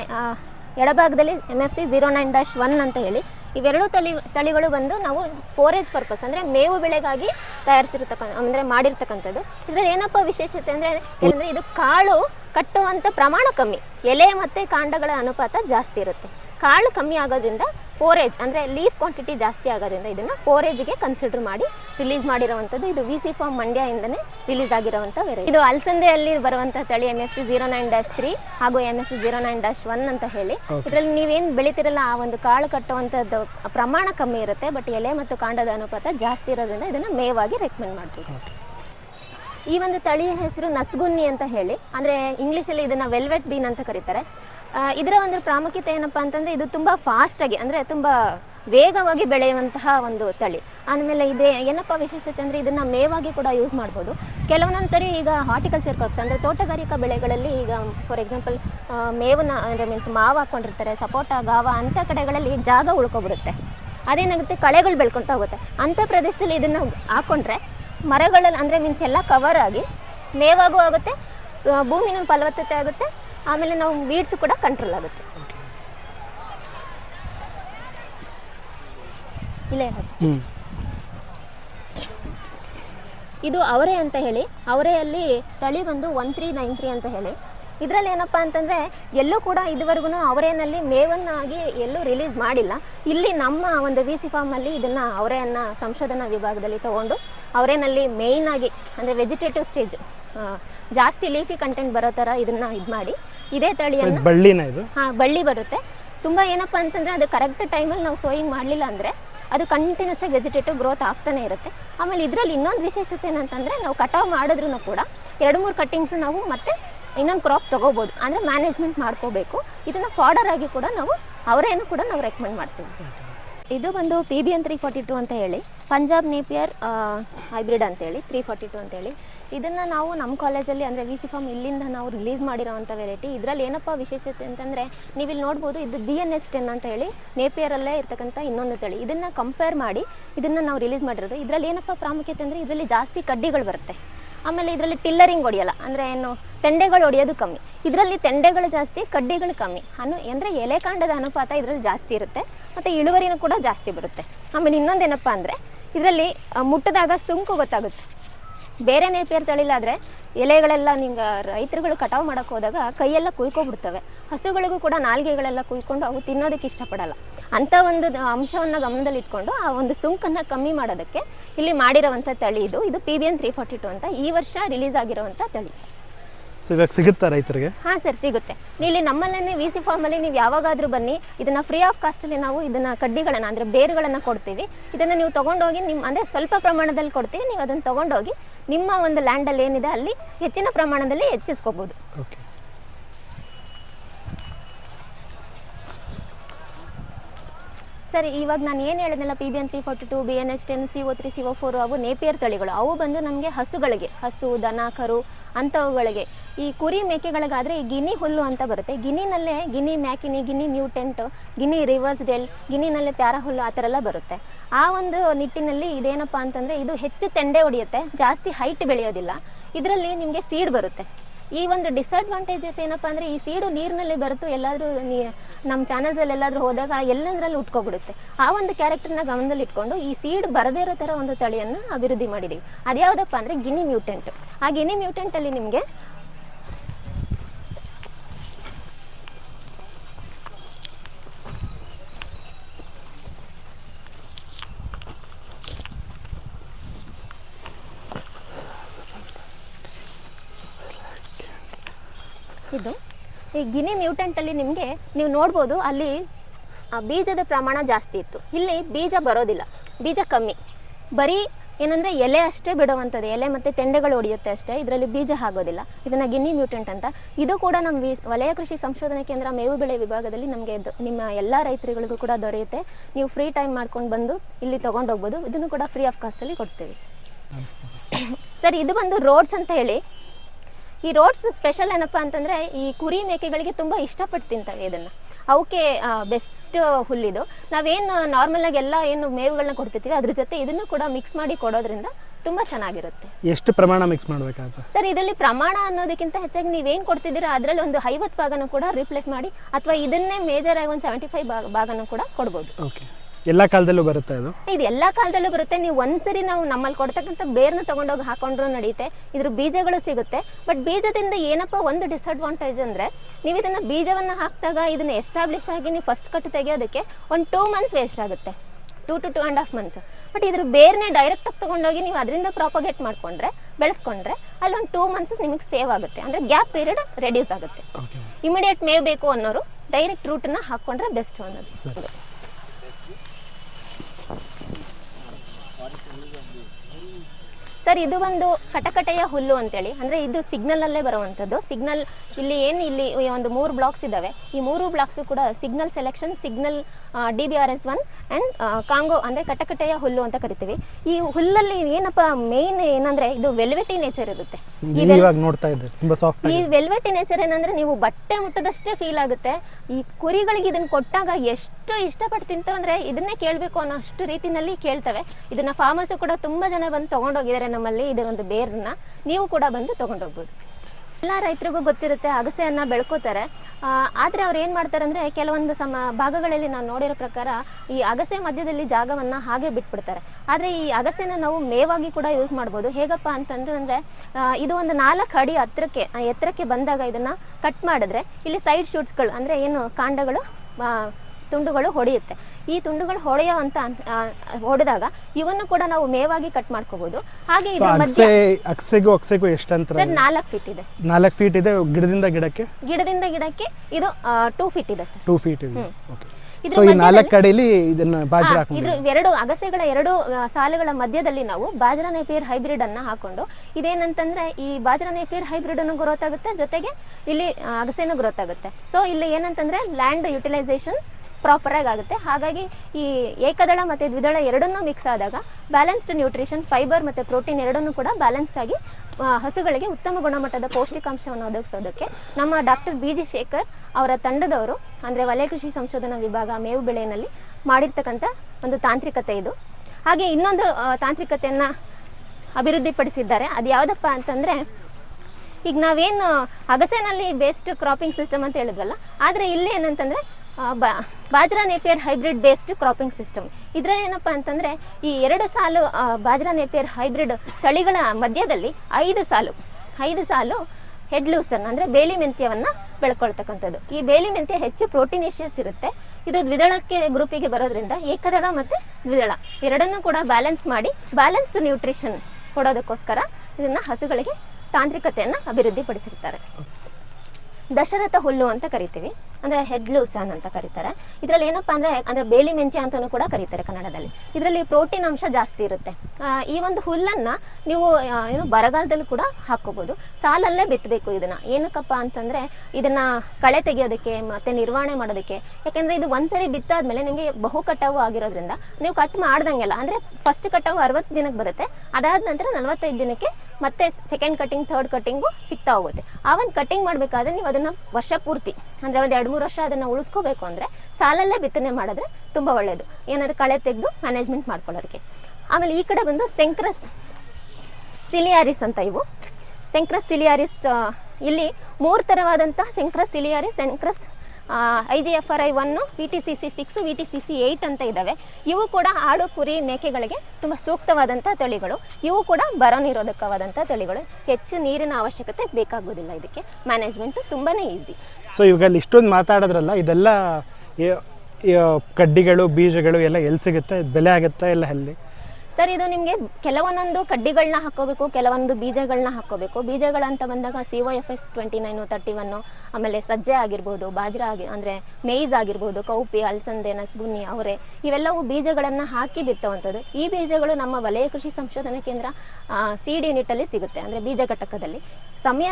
ಎಡಭಾಗದಲ್ಲಿ M F C zero nine dash one ಅಂತ ಹೇಳಿ, ಇವೆರಡೂ ತಳಿ, ತಳಿಗಳು ಬಂದು ನಾವು ಫೋರೇಜ್ ಪರ್ಪಸ್ ಅಂದರೆ ಮೇವು ಬೆಳೆಗಾಗಿ ತಯಾರಿಸಿರ್ತಕ್ಕಂಥ ಅಂದರೆ ಮಾಡಿರ್ತಕ್ಕಂಥದ್ದು. ಇದರಲ್ಲಿ ಏನಪ್ಪ ವಿಶೇಷತೆ ಅಂದರೆ, ಏನಂದರೆ ಇದು ಕಾಳು ಕಟ್ಟುವಂಥ ಪ್ರಮಾಣ ಕಮ್ಮಿ. ಎಲೆ ಮತ್ತು ಕಾಂಡಗಳ ಅನುಪಾತ ಜಾಸ್ತಿ ಇರುತ್ತೆ. ಕಾಳು ಕಮ್ಮಿ ಆಗೋದ್ರಿಂದ ಫೋರೇಜ್ ಅಂದರೆ ಲೀಫ್ ಕ್ವಾಂಟಿಟಿ ಜಾಸ್ತಿ ಆಗೋದ್ರಿಂದ ಇದನ್ನು ಫೋರೇಜ್ಗೆ ಕನ್ಸಿಡರ್ ಮಾಡಿ ರಿಲೀಸ್ ಮಾಡಿರುವಂಥದ್ದು. ಇದು ವಿ ಸಿ ಫಾರ್ಮ್ ಮಂಡ್ಯದಿಂದನೇ ರಿಲೀಸ್ ಆಗಿರುವಂಥ ವೆರೈಟಿ ಇದು ಅಲಸಂದೆಯಲ್ಲಿ ಬರುವಂಥ ತಳಿ M F C zero nine dash three ಹಾಗೂ M F C zero nine dash one ಅಂತ ಹೇಳಿ. ಇದರಲ್ಲಿ ನೀವೇನು ಬೆಳಿತಿರಲ್ಲ ಆ ಒಂದು ಕಾಳು ಕಟ್ಟುವಂಥದ್ದು ಪ್ರಮಾಣ ಕಮ್ಮಿ ಇರುತ್ತೆ ಬಟ್ ಎಲೆ ಮತ್ತು ಕಾಂಡದ ಅನುಪಾತ ಜಾಸ್ತಿ ಇರೋದ್ರಿಂದ ಇದನ್ನು ಮೇವಾಗಿ ರೆಕಮೆಂಡ್ ಮಾಡ್ತೀವಿ. ಈ ಒಂದು ತಳಿಯ ಹೆಸರು ನಸ್ಗುನ್ನಿ ಅಂತ ಹೇಳಿ. ಅಂದರೆ ಇಂಗ್ಲೀಷಲ್ಲಿ ಇದನ್ನು ವೆಲ್ವೆಟ್ ಬೀನ್ ಅಂತ ಕರೀತಾರೆ. ಇದರ ಒಂದು ಪ್ರಾಮುಖ್ಯತೆ ಏನಪ್ಪ ಅಂತಂದರೆ ಇದು ತುಂಬ ಫಾಸ್ಟಾಗಿ ಅಂದರೆ ತುಂಬ ವೇಗವಾಗಿ ಬೆಳೆಯುವಂತಹ ಒಂದು ತಳಿ. ಆಮೇಲೆ ಇದೆ ಏನಪ್ಪ ವಿಶೇಷತೆ ಅಂದರೆ ಇದನ್ನು ಮೇವಾಗಿ ಕೂಡ ಯೂಸ್ ಮಾಡ್ಬೋದು. ಕೆಲವೊಂದೊಂದು ಸರಿ ಈಗ ಹಾರ್ಟಿಕಲ್ಚರ್ ಕ್ರಾಪ್ಸ್ ಅಂದರೆ ತೋಟಗಾರಿಕಾ ಬೆಳೆಗಳಲ್ಲಿ ಈಗ ಫಾರ್ ಎಕ್ಸಾಂಪಲ್ ಮೇವನ್ನ, ಅಂದರೆ ಮೀನ್ಸ್ ಮಾವು ಹಾಕ್ಕೊಂಡಿರ್ತಾರೆ ಸಪೋಟ, ಗಾವ ಅಂಥ ಕಡೆಗಳಲ್ಲಿ ಜಾಗ ಉಳ್ಕೊಬಿಡುತ್ತೆ. ಅದೇನಾಗುತ್ತೆ? ಕಳೆಗಳು ಬೆಳ್ಕೊಳ್ತಾ ಹೋಗುತ್ತೆ. ಅಂಥ ಪ್ರದೇಶದಲ್ಲಿ ಇದನ್ನು ಹಾಕ್ಕೊಂಡ್ರೆ ಮರಗಳಲ್ಲಿ ಅಂದರೆ ಮೀನ್ಸ್ ಎಲ್ಲ ಕವರ್ ಆಗಿ ಮೇವಾಗೂ ಆಗುತ್ತೆ, ಸೊ ಭೂಮಿನ ಫಲವತ್ತತೆ ಆಗುತ್ತೆ ಆಮೇಲೆ ನಾವು ವೀಡ್ಸ್ ಕೂಡ ಕಂಟ್ರೋಲ್ ಆಗುತ್ತೆ. ಇಲ್ಲ ಇದು ಅವರೇ ಅಂತ ಹೇಳಿ ಅವರೆಯಲ್ಲಿ ತಳಿ ಬಂದು ಒನ್ ತ್ರೀ ನೈನ್ ತ್ರೀ ಅಂತ ಹೇಳಿ. ಇದರಲ್ಲಿ ಏನಪ್ಪ ಅಂತಂದರೆ ಎಲ್ಲೂ ಕೂಡ ಇದುವರೆಗೂ ಅವರೇನಲ್ಲಿ ಮೇವನ್ನಾಗಿ ಎಲ್ಲೂ ರಿಲೀಸ್ ಮಾಡಿಲ್ಲ. ಇಲ್ಲಿ ನಮ್ಮ ಒಂದು ವಿ ಸಿ ಫಾರ್ಮಲ್ಲಿ ಇದನ್ನು ಅವರೆಯನ್ನು ಸಂಶೋಧನಾ ವಿಭಾಗದಲ್ಲಿ ತೊಗೊಂಡು ಅವರೇನಲ್ಲಿ ಮೇಯ್ನಾಗಿ ಅಂದರೆ ವೆಜಿಟೇಟಿವ್ ಸ್ಟೇಜ್ ಜಾಸ್ತಿ ಲೀಫಿ ಕಂಟೆಂಟ್ ಬರೋ ಥರ ಇದನ್ನು ಇದು ಮಾಡಿ ಇದೇ ತಳಿ ತಳಿಯನ್ನು ಬಳ್ಳಿನ ಇದು? ಹಾಂ ಬಳ್ಳಿ ಬರುತ್ತೆ. ತುಂಬ ಏನಪ್ಪ ಅಂತಂದರೆ ಅದು ಕರೆಕ್ಟ್ ಟೈಮಲ್ಲಿ ನಾವು ಸೋಯಿಂಗ್ ಮಾಡಲಿಲ್ಲ ಅಂದರೆ ಅದು ಕಂಟಿನ್ಯೂಸ್ ಆಗಿ ವೆಜಿಟೇಟಿವ್ ಗ್ರೋತ್ ಆಗ್ತಾನೆ ಇರುತ್ತೆ. ಆಮೇಲೆ ಇದರಲ್ಲಿ ಇನ್ನೊಂದು ವಿಶೇಷತೆ ಏನಂತಂದರೆ ನಾವು ಕಟಾವು ಮಾಡಿದ್ರೂ ಕೂಡ ಎರಡು ಮೂರು ಕಟ್ಟಿಂಗ್ಸ್ ನಾವು ಮತ್ತೆ ಇನ್ನೊಂದು ಕ್ರಾಪ್ ತಗೋಬಹುದು ಅಂದರೆ ಮ್ಯಾನೇಜ್ಮೆಂಟ್ ಮಾಡ್ಕೋಬೇಕು. ಇದನ್ನು ಫಾರ್ಡರ್ ಆಗಿ ಕೂಡ ನಾವು ಅವರೇನು ಕೂಡ ನಾವು ರೆಕಮೆಂಡ್ ಮಾಡ್ತೀವಿ. ಇದು ಬಂದು P B N three forty two ಅಂತ ಹೇಳಿ. ಪಂಜಾಬ್ ನೇಪಿಯರ್ ಹೈಬ್ರಿಡ್ ಅಂತೇಳಿ ತ್ರೀ ಫಾರ್ಟಿ ಟು ಅಂತೇಳಿ ಇದನ್ನು ನಾವು ನಮ್ಮ ಕಾಲೇಜಲ್ಲಿ ಅಂದರೆ ವಿ ಸಿ ಫಾರ್ಮ್ ಇಲ್ಲಿಂದ ನಾವು ರಿಲೀಸ್ ಮಾಡಿರೋವಂಥ ವೆರೈಟಿ ಇದರಲ್ಲಿ ಏನಪ್ಪ ವಿಶೇಷತೆ ಅಂತಂದರೆ ನೀವು ಇಲ್ಲಿ ನೋಡ್ಬೋದು ಇದು ಬಿ ಎನ್ ಎಚ್ ಟೆನ್ ಅಂತ ಹೇಳಿ ನೇಪಿಯರಲ್ಲೇ ಇರ್ತಕ್ಕಂಥ ಇನ್ನೊಂದು ತಳಿ. ಇದನ್ನು ಕಂಪೇರ್ ಮಾಡಿ ಇದನ್ನು ನಾವು ರಿಲೀಸ್ ಮಾಡಿರೋದು. ಇದರಲ್ಲಿ ಏನಪ್ಪ ಪ್ರಾಮುಖ್ಯತೆ ಅಂದರೆ ಇದರಲ್ಲಿ ಜಾಸ್ತಿ ಕಡ್ಡಿಗಳು ಬರುತ್ತೆ. ಆಮೇಲೆ ಇದರಲ್ಲಿ ಟಿಲ್ಲರಿಂಗ್ ಹೊಡೆಯಲ್ಲ, ಅಂದರೆ ಏನು, ತೆಂಡೆಗಳು ಹೊಡೆಯೋದು ಕಮ್ಮಿ. ಇದರಲ್ಲಿ ತೆಂಡೆಗಳು ಜಾಸ್ತಿ, ಕಡ್ಡಿಗಳು ಕಮ್ಮಿ. ಅನು ಅಂದರೆ ಎಲೆಕಾಂಡದ ಅನುಪಾತ ಇದರಲ್ಲಿ ಜಾಸ್ತಿ ಇರುತ್ತೆ, ಮತ್ತು ಇಳುವರಿನೂ ಕೂಡ ಜಾಸ್ತಿ ಬರುತ್ತೆ. ಆಮೇಲೆ ಇನ್ನೊಂದೇನಪ್ಪ ಅಂದರೆ, ಇದರಲ್ಲಿ ಮುಟ್ಟದಾಗ ಸುಂಕು ಗೊತ್ತಾಗುತ್ತೆ. ಬೇರೆ ನೇಪಿಯರ್ ತಳಿಲಾದರೆ ಎಲೆಗಳೆಲ್ಲ ನಿಂಗೆ ರೈತರುಗಳು ಕಟಾವು ಮಾಡೋಕೆ ಹೋದಾಗ ಕೈಯೆಲ್ಲ ಕುಯ್ಕೊಬಿಡ್ತವೆ. ಹಸುಗಳಿಗೂ ಕೂಡ ನಾಲ್ಗೆಗಳೆಲ್ಲ ಕುಯ್ಕೊಂಡು ಅವು ತಿನ್ನೋದಕ್ಕೆ ಇಷ್ಟಪಡಲ್ಲ. ಅಂಥ ಒಂದು ಅಂಶವನ್ನು ಗಮನದಲ್ಲಿ ಇಟ್ಕೊಂಡು ಆ ಒಂದು ಸುಂಕನ್ನು ಕಮ್ಮಿ ಮಾಡೋದಕ್ಕೆ ಇಲ್ಲಿ ಮಾಡಿರೋವಂಥ ತಳಿ ಇದು. ಇದು P B N three forty two ಅಂತ ಈ ವರ್ಷ ರಿಲೀಸ್ ಆಗಿರೋವಂಥ ತಳಿ. ಸೊ ಇವಾಗ ಸಿಗುತ್ತಾ ರೈತರಿಗೆ? ಹಾಂ ಸರ್ ಸಿಗುತ್ತೆ. ಇಲ್ಲಿ ನಮ್ಮಲ್ಲೇ ವಿ ಸಿ ಫಾರ್ಮಲ್ಲಿ ನೀವು ಯಾವಾಗಾದರೂ ಬನ್ನಿ ಇದನ್ನು ಫ್ರೀ ಆಫ್ ಕಾಸ್ಟಲ್ಲಿ ನಾವು ಇದನ್ನು ಕಡ್ಡಿಗಳನ್ನು ಅಂದ್ರೆ ಬೇರುಗಳನ್ನು ಕೊಡ್ತೀವಿ. ಇದನ್ನು ನೀವು ತೊಗೊಂಡೋಗಿ ನಿಮ್ಮ ಅಂದ್ರೆ ಸ್ವಲ್ಪ ಪ್ರಮಾಣದಲ್ಲಿ ಕೊಡ್ತೀವಿ ನೀವು ಅದನ್ನು ತೊಗೊಂಡೋಗಿ ನಿಮ್ಮ ಒಂದು ಲ್ಯಾಂಡಲ್ಲಿ ಏನಿದೆ ಅಲ್ಲಿ ಹೆಚ್ಚಿನ ಪ್ರಮಾಣದಲ್ಲಿ ಹೆಚ್ಚಿಸ್ಕೋಬೋದು. ಓಕೆ ಸರಿ, ಇವಾಗ ನಾನು ಏನು ಹೇಳಿದ್ನಲ್ಲ P B N three forty two B N H ten C O three C O four ಅವು ನೇಪಿಯರ್ ತಳಿಗಳು. ಅವು ಬಂದು ನಮಗೆ ಹಸುಗಳಿಗೆ, ಹಸು ದನ ಕರು ಅಂಥವುಗಳಿಗೆ. ಈ ಕುರಿ ಮೇಕೆಗಳಿಗಾದರೆ ಈ ಗಿನಿ ಹುಲ್ಲು ಅಂತ ಬರುತ್ತೆ. ಗಿನಿನಲ್ಲೇ guinea ಮ್ಯಾಕಿನಿ, guinea mutant, guinea Riversdale ಗಿನಿನಲ್ಲೇ ಪ್ಯಾರಾ ಹುಲ್ಲು ಆ ಥರ ಎಲ್ಲ ಬರುತ್ತೆ. ಆ ಒಂದು ನಿಟ್ಟಿನಲ್ಲಿ ಇದೇನಪ್ಪ ಅಂತಂದರೆ ಇದು ಹೆಚ್ಚು ತೆಂಡೆ ಹೊಡೆಯುತ್ತೆ, ಜಾಸ್ತಿ ಹೈಟ್ ಬೆಳೆಯೋದಿಲ್ಲ. ಇದರಲ್ಲಿ ನಿಮಗೆ ಸೀಡ್ ಬರುತ್ತೆ. ಈ ಒಂದು ಡಿಸ್ಅಡ್ವಾಂಟೇಜಸ್ ಏನಪ್ಪ ಅಂದರೆ ಈ ಸೀಡು ನೀರಿನಲ್ಲಿ ಬರುತ್ತೋ ಎಲ್ಲಾದರೂ ನೀ ನಮ್ಮ ಚಾನಲ್ಸಲ್ಲಿ ಎಲ್ಲಾದರೂ ಹೋದಾಗ ಎಲ್ಲಂದ್ರಲ್ಲಿ ಉಟ್ಕೊಬಿಡುತ್ತೆ. ಆ ಒಂದು ಕ್ಯಾರೆಕ್ಟರ್ನ ಗಮನದಲ್ಲಿ ಇಟ್ಕೊಂಡು ಈ ಸೀಡ್ ಬರದೇ ಇರೋ ಥರ ಒಂದು ತಳಿಯನ್ನು ಅಭಿವೃದ್ಧಿ ಮಾಡಿದ್ದೀವಿ ಅದ್ಯಾವುದಪ್ಪ ಅಂದರೆ ಗಿನಿ ಮ್ಯೂಟೆಂಟ್ ಆ ಗಿನಿ ಮ್ಯೂಟೆಂಟಲ್ಲಿ ನಿಮಗೆ ಇದು. ಈ ಗಿನಿ ಮ್ಯೂಟೆಂಟಲ್ಲಿ ನಿಮಗೆ ನೀವು ನೋಡ್ಬೋದು ಅಲ್ಲಿ ಬೀಜದ ಪ್ರಮಾಣ ಜಾಸ್ತಿ ಇತ್ತು. ಇಲ್ಲಿ ಬೀಜ ಬರೋದಿಲ್ಲ. ಬೀಜ ಕಮ್ಮಿ. ಬರೀ ಏನಂದರೆ ಎಲೆ ಅಷ್ಟೇ ಬಿಡುವಂಥದ್ದು. ಎಲೆ ಮತ್ತು ತೆಂಡೆಗಳು ಒಡೆಯುತ್ತೆ ಅಷ್ಟೇ. ಇದರಲ್ಲಿ ಬೀಜ ಆಗೋದಿಲ್ಲ. ಇದನ್ನು ಗಿನ್ನಿ ಮ್ಯೂಟೆಂಟ್ ಅಂತ. ಇದು ಕೂಡ ನಮ್ಮ ವಿ ವಲಯ ಕೃಷಿ ಸಂಶೋಧನಾ ಕೇಂದ್ರ ಮೇವು ಬೆಳೆ ವಿಭಾಗದಲ್ಲಿ ನಮಗೆ ನಿಮ್ಮ ಎಲ್ಲ ರೈತರುಗಳಿಗೂ ಕೂಡ ದೊರೆಯುತ್ತೆ. ನೀವು ಫ್ರೀ ಟೈಮ್ ಮಾಡ್ಕೊಂಡು ಬಂದು ಇಲ್ಲಿ ತೊಗೊಂಡೋಗ್ಬೋದು. ಇದನ್ನು ಕೂಡ ಫ್ರೀ ಆಫ್ ಕಾಸ್ಟಲ್ಲಿ ಕೊಡ್ತೀವಿ. ಸರ್ ಇದು ಬಂದು ರೋಡ್ಸ್ ಅಂತ ಹೇಳಿ. ಈ ರೋಡ್ಸ್ ಸ್ಪೆಷಲ್ ಏನಪ್ಪ ಅಂತಂದರೆ ಈ ಕುರಿ ಮೇಕೆಗಳಿಗೆ ತುಂಬ ಇಷ್ಟಪಟ್ಟು ತಿಂತವೆ ಇದನ್ನು. ಅವಕ್ಕೆ ಬೆಸ್ಟ್ ಹುಲ್ಲಿದು. ನಾವೇನು ನಾರ್ಮಲಾಗಿ ಎಲ್ಲ ಏನು ಮೇವುಗಳನ್ನ ಕೊಡ್ತಿರ್ತೀವಿ ಅದ್ರ ಜೊತೆ ಇದನ್ನು ಕೂಡ ಮಿಕ್ಸ್ ಮಾಡಿ ಕೊಡೋದ್ರಿಂದ ತುಂಬ ಚೆನ್ನಾಗಿರುತ್ತೆ. ಎಷ್ಟು ಪ್ರಮಾಣ ಮಿಕ್ಸ್ ಮಾಡಬೇಕಾಗುತ್ತೆ? ಸರ್ ಇದರಲ್ಲಿ ಪ್ರಮಾಣ ಅನ್ನೋದಕ್ಕಿಂತ ಹೆಚ್ಚಾಗಿ ನೀವೇನು ಕೊಡ್ತಿದ್ದೀರಾ ಅದರಲ್ಲಿ ಒಂದು ಐವತ್ತು ಭಾಗನೂ ಕೂಡ ರಿಪ್ಲೇಸ್ ಮಾಡಿ ಅಥವಾ ಇದನ್ನೇ ಮೇಜರ್ ಆಗಿ ಒಂದು ಸೆವೆಂಟಿ ಫೈವ್ ಭಾಗನೂ ಕೂಡ ಕೊಡ್ಬೋದು. ಓಕೆ ಎಲ್ಲ ಕಾಲದಲ್ಲೂ ಬರುತ್ತೆ ಅದು? ಇದು ಎಲ್ಲಾ ಕಾಲದಲ್ಲೂ ಬರುತ್ತೆ. ನೀವು ಒಂದ್ಸರಿ ನಾವು ನಮ್ಮಲ್ಲಿ ಕೊಡ್ತಕ್ಕಂಥ ಬೇರ್ನ ತಗೊಂಡೋಗಿ ಹಾಕೊಂಡ್ರು ನಡೆಯುತ್ತೆ ಇದ್ರ ಬೀಜಗಳು ಸಿಗುತ್ತೆ. ಬಟ್ ಬೀಜದಿಂದ ಏನಪ್ಪ ಒಂದು ಡಿಸ್ಅಡ್ವಾಂಟೇಜ್ ಅಂದರೆ ನೀವು ಇದನ್ನ ಬೀಜವನ್ನು ಹಾಕಿದಾಗ ಇದನ್ನ ಎಸ್ಟಾಬ್ಲಿಷ್ ಆಗಿ ನೀವು ಫಸ್ಟ್ ಕಟ್ ತೆಗೆಯೋದಕ್ಕೆ ಒಂದು ಟೂ ಮಂತ್ಸ್ ವೇಸ್ಟ್ ಆಗುತ್ತೆ. Two to two and half month but ಇದ್ರ ಬೇರ್ನೇ ಡೈರೆಕ್ಟಾಗಿ ತಗೊಂಡೋಗಿ ನೀವು ಅದರಿಂದ ಪ್ರಾಪಗೇಟ್ ಮಾಡಿಕೊಂಡ್ರೆ ಬೆಳೆಸ್ಕೊಂಡ್ರೆ ಅಲ್ಲಿ ಒಂದು ಟೂ ಮಂತ್ಸ್ ನಿಮಗೆ ಸೇವ್ ಆಗುತ್ತೆ. ಅಂದರೆ ಗ್ಯಾಪ್ ಪೀರಿಯಡ್ ರೆಡ್ಯೂಸ್ ಆಗುತ್ತೆ. ಇಮಿಡಿಯೇಟ್ ಮೇ ಬೇಕು ಅನ್ನೋರು ಡೈರೆಕ್ಟ್ ರೂಟನ್ನ ಹಾಕ್ಕೊಂಡ್ರೆ ಬೆಸ್ಟ್ ಅನ್ನೋದು. Thank you. ಸರ್ ಇದು ಒಂದು ಕಟಕಟೆಯ ಹುಲ್ಲು ಅಂತೇಳಿ. ಅಂದರೆ ಇದು ಸಿಗ್ನಲಲ್ಲೇ ಬರುವಂಥದ್ದು. ಸಿಗ್ನಲ್ ಇಲ್ಲಿ ಏನು ಇಲ್ಲಿ ಒಂದು ಮೂರು ಬ್ಲಾಕ್ಸ್ ಇದ್ದಾವೆ ಈ ಮೂರು ಬ್ಲಾಕ್ಸು ಕೂಡ signal selection signal D B R S one and Congo ಅಂದರೆ ಕಟಕಟೆಯ ಹುಲ್ಲು ಅಂತ ಕರಿತೀವಿ. ಈ ಹುಲ್ಲಲ್ಲಿ ಏನಪ್ಪ ಮೇನ್ ಏನಂದರೆ ಇದು ವೆಲ್ವೆಟಿ ನೇಚರ್ ಇರುತ್ತೆ. ಈ ವೆಲ್ವೆಟಿ ನೇಚರ್ ಏನಂದ್ರೆ ನೀವು ಬಟ್ಟೆ ಮುಟ್ಟದಷ್ಟೇ ಫೀಲ್ ಆಗುತ್ತೆ. ಈ ಕುರಿಗಳಿಗೆ ಇದನ್ನ ಕೊಟ್ಟಾಗ ಎಷ್ಟು ಇಷ್ಟಪಟ್ಟು ತಿಂತವೆ ಅಂದ್ರೆ ಇದನ್ನೇ ಕೇಳಬೇಕು ಅನ್ನೋ ಅಷ್ಟು ರೀತಿಯಲ್ಲಿ ಕೇಳ್ತವೆ. ಇದನ್ನ ಫಾರ್ಮರ್ಸ್ ಕೂಡ ತುಂಬಾ ಜನ ಬಂದು ತಗೊಂಡೋಗಿದ್ದಾರೆ. ನಮ್ಮಲ್ಲಿ ಇದರ ಒಂದು ಬೇರನ್ನ ನೀವು ಕೂಡ ಬಂದು ತಗೊಂಡೋಗ್ಬೋದು. ಎಲ್ಲ ರೈತರಿಗೂ ಗೊತ್ತಿರುತ್ತೆ, ಅಗಸೆಯನ್ನ ಬೆಳ್ಕೋತಾರೆ. ಆದ್ರೆ ಅವ್ರು ಏನು ಮಾಡ್ತಾರೆ ಅಂದ್ರೆ ಕೆಲವೊಂದು ಸಮ, ಭಾಗಗಳಲ್ಲಿ ನಾನು ನೋಡಿರೋ ಪ್ರಕಾರ ಈ ಅಗಸೆ ಮಧ್ಯದಲ್ಲಿ ಜಾಗವನ್ನ ಹಾಗೆ ಬಿಟ್ಬಿಡ್ತಾರೆ. ಆದ್ರೆ ಈ ಅಗಸೆನ ನಾವು ಮೇವಾಗಿ ಕೂಡ ಯೂಸ್ ಮಾಡ್ಬೋದು. ಹೇಗಪ್ಪ ಅಂತಂದ್ರೆ, ಅಂದ್ರೆ ಇದು ಒಂದು ನಾಲ್ಕು ಅಡಿ ಹತ್ರಕ್ಕೆ ಎತ್ತರಕ್ಕೆ ಬಂದಾಗ ಇದನ್ನ ಕಟ್ ಮಾಡಿದ್ರೆ ಇಲ್ಲಿ ಸೈಡ್ ಶೂಟ್ಸ್ಗಳು ಅಂದ್ರೆ ಏನು ಕಾಂಡಗಳು ತುಂಡುಗಳು ಹೊಡೆಯುತ್ತೆ. ಈ ತುಂಡುಗಳು ಹೊಡೆಯೋ ಅಂತ ಹೊಡೆದಾಗ ಇವನ್ನು ಕೂಡ ನಾವು ಮೇವಾಗಿ ಕಟ್ ಮಾಡ್ಕೋಬಹುದು ಹಾಗೆ ಅಕ್ಸೆಗೂ ಅಕ್ಸೆಗೂ ಎಷ್ಟು ಅಂತರ ಸರ್ ನಾಲ್ಕು ಫೀಟ್ ಇದೆ. ನಾಲ್ಕು ಫೀಟ್ ಇದೆ ಗಿಡದಿಂದ ಗಿಡಕ್ಕೆ? ಗಿಡದಿಂದ ಗಿಡಕ್ಕೆ ಇದು ಟೂ ಫೀಟ್ ಇದೆ ಸರ್. ಟೂ ಫೀಟ್ ಇದೆ. ಓಕೆ ಸೊ ಈ ಮಧ್ಯದಲ್ಲಿ- ನಾಲ್ಕು ಕಡೆಯಲ್ಲಿ ಇದನ್ನ ಬಾಜ್ರ ಆ, ಹಾಕೊಂಡು ಎರಡು ಅಗಸೆಗಳ ಎರಡು ಸಾಲುಗಳ ಮಧ್ಯದಲ್ಲಿ ನಾವು ಬಾಜ್ರಾ ನೇಪಿಯರ್ ಹೈಬ್ರಿಡ್ ಅನ್ನ ಹಾಕೊಂಡು ಇದೇನಂತಂದ್ರೆ ಈ ಬಾಜ್ರಾ ನೇಪಿಯರ್ ಹೈಬ್ರಿಡ್ ಅನ್ನು ಗ್ರೋತ್ ಆಗುತ್ತೆ ಜೊತೆಗೆ ಇಲ್ಲಿ ಅಗಸೆನೂ ಗ್ರೋತ್ ಆಗುತ್ತೆ. ಸೊ ಇಲ್ಲಿ ಏನಂತಂದ್ರೆ ಲ್ಯಾಂಡ್ ಯುಟಿಲೈಸೇಷನ್ ಪ್ರಾಪರ್ ಆಗಿ ಆಗುತ್ತೆ ಹಾಗಾಗಿ ಈ ಏಕದಳ ಮತ್ತು ದ್ವಿದಳ ಎರಡನ್ನೂ ಮಿಕ್ಸ್ ಆದಾಗ ಬ್ಯಾಲೆನ್ಸ್ಡ್ ನ್ಯೂಟ್ರಿಷನ್ ಫೈಬರ್ ಮತ್ತು ಪ್ರೋಟೀನ್ ಎರಡನ್ನೂ ಕೂಡ ಬ್ಯಾಲೆನ್ಸ್ ಆಗಿ ಹಸುಗಳಿಗೆ ಉತ್ತಮ ಗುಣಮಟ್ಟದ ಪೌಷ್ಟಿಕಾಂಶವನ್ನು ಒದಗಿಸೋದಕ್ಕೆ ನಮ್ಮ ಡಾಕ್ಟರ್ ಬಿ ಜಿ ಶೇಖರ್ ಅವರ ತಂಡದವರು, ಅಂದರೆ ವಲಯ ಕೃಷಿ ಸಂಶೋಧನಾ ವಿಭಾಗ ಮೇವು ಬೆಳೆಯಲ್ಲಿ ಮಾಡಿರ್ತಕ್ಕಂಥ ಒಂದು ತಾಂತ್ರಿಕತೆ ಇದು. ಹಾಗೆ ಇನ್ನೊಂದು ತಾಂತ್ರಿಕತೆಯನ್ನು ಅಭಿವೃದ್ಧಿಪಡಿಸಿದ್ದಾರೆ. ಅದು ಯಾವುದಪ್ಪ ಅಂತಂದರೆ, ಈಗ ನಾವೇನು ಅಗಸೆನಲ್ಲಿ ಬೇಸ್ಡ್ ಕ್ರಾಪಿಂಗ್ ಸಿಸ್ಟಮ್ ಅಂತ ಹೇಳಿದ್ವಲ್ಲ, ಆದರೆ ಇಲ್ಲಿ ಏನಂತಂದರೆ bajra Napier hybrid based cropping system. ಇದರ ಏನಪ್ಪ ಅಂತಂದರೆ, ಈ ಎರಡು ಸಾಲು ಬಾಜ್ರಾ ನೇಪಿಯರ್ ಹೈಬ್ರಿಡ್ ತಳಿಗಳ ಮಧ್ಯದಲ್ಲಿ ಐದು ಸಾಲು ಐದು ಸಾಲು ಹೆಡ್ ಲೂಸನ್ ಅಂದರೆ ಬೇಲಿ ಮೆಂತ್ಯವನ್ನು ಬೆಳ್ಕೊಳ್ತಕ್ಕಂಥದ್ದು. ಈ ಬೇಲಿ ಮೆಂತ್ಯ ಹೆಚ್ಚು ಪ್ರೋಟೀನೇಷಿಯಸ್ ಇರುತ್ತೆ. ಇದು ದ್ವಿದಳಕ್ಕೆ ಗ್ರೂಪಿಗೆ ಬರೋದ್ರಿಂದ ಏಕದಳ ಮತ್ತು ದ್ವಿದಳ. ಎರಡನ್ನೂ ಕೂಡ ಬ್ಯಾಲೆನ್ಸ್ ಮಾಡಿ ಬ್ಯಾಲೆನ್ಸ್ಡ್ ನ್ಯೂಟ್ರಿಷನ್ ಕೊಡೋದಕ್ಕೋಸ್ಕರ ಇದನ್ನು ಹಸುಗಳಿಗೆ ತಾಂತ್ರಿಕತೆಯನ್ನು ಅಭಿವೃದ್ಧಿಪಡಿಸಿರ್ತಾರೆ. ದಶರಥ ಹುಲ್ಲು ಅಂತ ಕರಿತೀವಿ. ಅಂದರೆ ಹೆಡ್ ಲೂಸನ್ ಅಂತ ಕರೀತಾರೆ. ಇದರಲ್ಲಿ ಏನಪ್ಪ ಅಂದರೆ ಅಂದರೆ ಬೇಲಿ ಮೆಂತ್ಯ ಅಂತಲೂ ಕೂಡ ಕರೀತಾರೆ ಕನ್ನಡದಲ್ಲಿ. ಇದರಲ್ಲಿ ಪ್ರೋಟೀನ್ ಅಂಶ ಜಾಸ್ತಿ ಇರುತ್ತೆ. ಈ ಒಂದು ಹುಲ್ಲನ್ನು ನೀವು ಏನು ಬರಗಾಲದಲ್ಲೂ ಕೂಡ ಹಾಕ್ಕೋಬೋದು. ಸಾಲಲ್ಲೇ ಬಿತ್ತಬೇಕು ಇದನ್ನು. ಏನಕ್ಕಪ್ಪ ಅಂತಂದರೆ, ಇದನ್ನು ಕಳೆ ತೆಗೆಯೋದಕ್ಕೆ ಮತ್ತು ನಿರ್ವಹಣೆ ಮಾಡೋದಕ್ಕೆ. ಯಾಕೆಂದರೆ ಇದು ಒಂದ್ಸರಿ ಬಿತ್ತಾದ್ಮೇಲೆ ನಿಮಗೆ ಬಹು ಕಟಾವು ಆಗಿರೋದ್ರಿಂದ, ನೀವು ಕಟ್ ಮಾಡ್ದಂಗೆಲ್ಲ, ಅಂದರೆ ಫಸ್ಟ್ ಕಟಾವು ಅರವತ್ತು ದಿನಕ್ಕೆ ಬರುತ್ತೆ. ಅದಾದ ನಂತರ ನಲವತ್ತೈದು ದಿನಕ್ಕೆ ಮತ್ತೆ ಸೆಕೆಂಡ್ ಕಟ್ಟಿಂಗ್ ಥರ್ಡ್ ಕಟ್ಟಿಂಗು ಸಿಗ್ತಾ ಹೋಗುತ್ತೆ. ಆ ಒಂದು ಕಟ್ಟಿಂಗ್ ಮಾಡಬೇಕಾದ್ರೆ ನೀವು ಅದನ್ನು ವರ್ಷ ಪೂರ್ತಿ, ಅಂದರೆ ಒಂದು ಎರಡು ಮೂರು ವರ್ಷ ಅದನ್ನು ಉಳಿಸ್ಕೋಬೇಕು ಅಂದರೆ ಸಾಲಲ್ಲೇ ಬಿತ್ತನೆ ಮಾಡಿದ್ರೆ ತುಂಬ ಒಳ್ಳೆಯದು ಏನಾದರೂ ಕಳೆ ತೆಗೆದು ಮ್ಯಾನೇಜ್ಮೆಂಟ್ ಮಾಡ್ಕೊಳ್ಳೋದಕ್ಕೆ. ಆಮೇಲೆ ಈ ಕಡೆ ಬಂದು ಸೆಂಕ್ರಸ್ ಸಿಲಿಯಾರಿಸ್ ಅಂತ ಇವು. ಸೆಂಕ್ರಸ್ ಸಿಲಿಯಾರಿಸ್ ಇಲ್ಲಿ ಮೂರು ಥರವಾದಂಥ Cenchrus ciliaris Cenchrus I G F R I one V T C C six V T C C eight ಅಂತ ಇದ್ದಾವೆ ಇವು ಕೂಡ ಆಡು ಕುರಿ ಮೇಕೆಗಳಿಗೆ ತುಂಬ ಸೂಕ್ತವಾದಂಥ ತಳಿಗಳು. ಇವು ಕೂಡ ಬರ ನಿರೋಧಕವಾದಂಥ ತಳಿಗಳು. ಹೆಚ್ಚು ನೀರಿನ ಅವಶ್ಯಕತೆ ಬೇಕಾಗೋದಿಲ್ಲ ಇದಕ್ಕೆ. ಮ್ಯಾನೇಜ್ಮೆಂಟು ತುಂಬಾ ಈಸಿ ಸೊ ಇವಾಗಲ್ಲಿ ಇಷ್ಟೊಂದು ಮಾತಾಡೋದ್ರಲ್ಲ, ಇದೆಲ್ಲ ಕಡ್ಡಿಗಳು, ಬೀಜಗಳು ಎಲ್ಲ ಎಲ್ಲಿ ಸಿಗುತ್ತೆ? ಬೆಲೆ ಆಗುತ್ತಾ ಎಲ್ಲ ಅಲ್ಲಿ? ಸರ್, ಇದು ನಿಮಗೆ ಕೆಲವೊಂದೊಂದು ಕಡ್ಡಿಗಳನ್ನ ಹಾಕೋಬೇಕು, ಕೆಲವೊಂದು ಬೀಜಗಳನ್ನ ಹಾಕೋಬೇಕು. ಬೀಜಗಳಂತ ಬಂದಾಗ C O F S twenty nine thirty one ಆಮೇಲೆ ಸಜ್ಜೆ ಆಗಿರ್ಬೋದು, ಬಾಜ್ರ ಆಗಿ, ಅಂದರೆ ಮೇಯ್ಸ್ ಆಗಿರ್ಬೋದು, ಕೌಪಿ, ಅಲಸಂದೆ, ನಸ್ಗುನ್ನಿ, ಅವರೆ, ಇವೆಲ್ಲವೂ ಬೀಜಗಳನ್ನು ಹಾಕಿ ಬಿತ್ತುವಂಥದ್ದು. ಈ ಬೀಜಗಳು ನಮ್ಮ ವಲಯ ಕೃಷಿ ಸಂಶೋಧನಾ ಕೇಂದ್ರ ಸೀಡ್ ಯೂನಿಟಲ್ಲಿ ಸಿಗುತ್ತೆ, ಅಂದರೆ ಬೀಜ ಘಟಕದಲ್ಲಿ. ಸಮಯ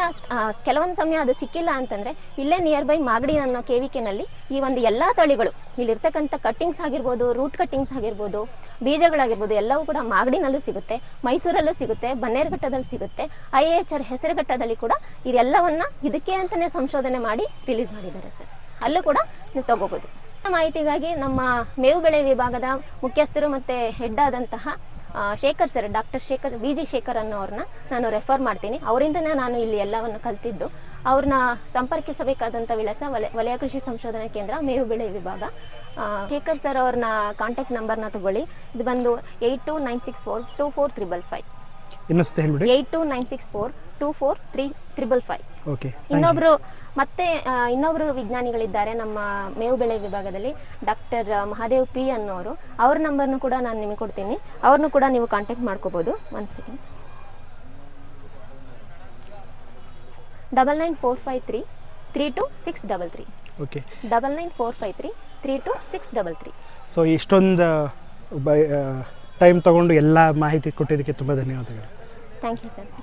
ಕೆಲವೊಂದು ಸಮಯ ಅದು ಸಿಕ್ಕಿಲ್ಲ ಅಂತಂದರೆ, ಇಲ್ಲೇ ನಿಯರ್ ಬೈ ಮಾಗಡಿ ಅನ್ನೋ ಕೆವಿಕೆನಲ್ಲಿ ಈ ಒಂದು ಎಲ್ಲ ತಳಿಗಳು ಇಲ್ಲಿರ್ತಕ್ಕಂಥ ಕಟ್ಟಿಂಗ್ಸ್ ಆಗಿರ್ಬೋದು ರೂಟ್ ಕಟ್ಟಿಂಗ್ಸ್ ಆಗಿರ್ಬೋದು, ಬೀಜಗಳಾಗಿರ್ಬೋದು, ಎಲ್ಲವೂ ಕೂಡ ಮಾಗಡಿನಲ್ಲೂ ಸಿಗುತ್ತೆ, ಮೈಸೂರಲ್ಲೂ ಸಿಗುತ್ತೆ ಬನ್ನೇರುಘಟ್ಟದಲ್ಲಿ ಸಿಗುತ್ತೆ, ಐ ಎಚ್ ಆರ್ ಹೆಸರುಘಟ್ಟದಲ್ಲಿ ಕೂಡ ಇದೆಲ್ಲವನ್ನ ಇದಕ್ಕೆ ಅಂತಲೇ ಸಂಶೋಧನೆ ಮಾಡಿ ರಿಲೀಸ್ ಮಾಡಿದ್ದಾರೆ ಸರ್. ಅಲ್ಲೂ ಕೂಡ ನೀವು ತಗೋಬೋದು. ಮಾಹಿತಿಗಾಗಿ ನಮ್ಮ ಮೇವು ಬೆಳೆ ವಿಭಾಗದ ಮುಖ್ಯಸ್ಥರು ಮತ್ತು ಹೆಡ್ ಆದಂತಹ Shekhar sir, doctor Shekhar B G Shekhar ಅನ್ನೋರನ್ನ ನಾನು ರೆಫರ್ ಮಾಡ್ತೀನಿ. ಅವರಿಂದನೇ ನಾನು ಇಲ್ಲಿ ಎಲ್ಲವನ್ನು ಕಲ್ತಿದ್ದು. ಅವ್ರನ್ನ ಸಂಪರ್ಕಿಸಬೇಕಾದಂಥ ವಿಳಾಸ ವಲಯ ವಲಯ ಕೃಷಿ ಸಂಶೋಧನಾ ಕೇಂದ್ರ ಮೇವು ಬೆಳೆ ವಿಭಾಗ. ಶೇಖರ್ ಸರ್ ಅವ್ರನ್ನ ಕಾಂಟ್ಯಾಕ್ಟ್ ನಂಬರ್ನ ತಗೊಳ್ಳಿ. ಇದು ಬಂದು eight two nine six four two four triple five eight two nine six four two four three triple five okay ಇನ್ನೊಬ್ರು ಮತ್ತೆ ಇನ್ನೊಬ್ರು ವಿಜ್ಞಾನಿಗಳಿದ್ದಾರೆ ನಮ್ಮ ಮೇವು ಬೆಳೆ ವಿಭಾಗದಲ್ಲಿ ಡಾಕ್ಟರ್ ಮಹಾದೇವ್ ಪಿ ಅನ್ನೋರು. ಅವ್ರ ನಂಬರ್ನು ಕೂಡ ನಾನು ನಿಮಗೆ ಕೊಡ್ತೀನಿ. ಅವ್ರನ್ನೂ ಕೂಡ ನೀವು ಕಾಂಟ್ಯಾಕ್ಟ್ ಮಾಡ್ಕೋಬೋದು. ಒಂದು second double nine four five three three two six double three okay double nine four five three three two six double three so ಇಷ್ಟೊಂದು ಟೈಮ್ ತಗೊಂಡು ಎಲ್ಲ ಮಾಹಿತಿ ಕೊಟ್ಟಿದ್ದಕ್ಕೆ ತುಂಬ ಧನ್ಯವಾದಗಳು. Thank you sir